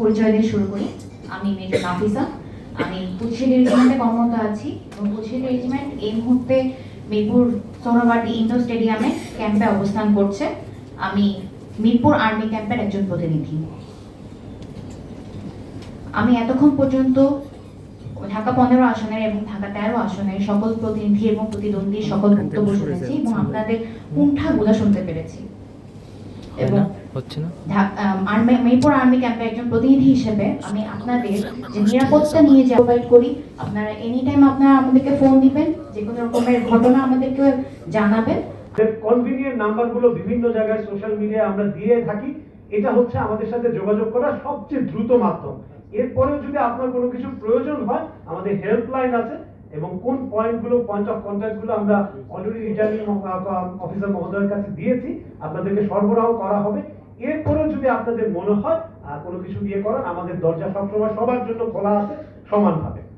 পরিচয় দিয়ে শুরু করি। আমি মেজর নাফিসা। আমি পঁচিশে রেজিমেন্টে কর্মরত আছি এবং পঁচিশে রেজিমেন্ট এই মুহূর্তে মিরপুর সোহরাবাটি ইন্ডোর স্টেডিয়ামে ক্যাম্পে অবস্থান করছে। আমি মিরপুর আর্মি ক্যাম্পের একজন প্রতিনিধি। আমি এতক্ষণ পর্যন্ত ঢাকা পনেরো আসনের এবং ঢাকা তেরো আসনের সকল প্রতিনিধি এবং প্রতিদ্বন্দ্বী সকল বক্তব্য শুনেছি এবং আপনাদের কুণ্ঠাগুলো শুনতে পেরেছি। এবং হচ্ছে না? আর্মি ক্যাম্পে একজন প্রতিনিধি হিসেবে আমি আপনাদের যে নিরাপত্তা নিয়ে যে প্রোভাইড করি আপনারা এনি টাইম আপনারা আমাদেরকে ফোন দিবেন যে কোনো রকমের ঘটনা আমাদেরকে জানাবেন। কনভিনিয়েন্ট নাম্বারগুলো বিভিন্ন জায়গায় সোশ্যাল মিডিয়ায় আমরা দিয়ে থাকি এটা হচ্ছে আমাদের সাথে যোগাযোগ করার সবচেয়ে দ্রুত মাধ্যম। এরপরেও যদি আপনার কোনো কিছু প্রয়োজন হয় আমাদের হেল্পলাইন আছে এবং কোন পয়েন্টগুলো পয়েন্ট অফ কন্ট্যাক্টগুলো আমরা অলরেডি রিটার্নিং অফিসার মহোদয়ের কাছে দিয়েছি আপনাদেরকে সরবরাহ করা হবে। আপনাদের মনে হয় আর কোনো কিছু দিয়ে করেন আমাদের দরজা সবসময় সবার জন্য খোলা আছে, সমানভাবে।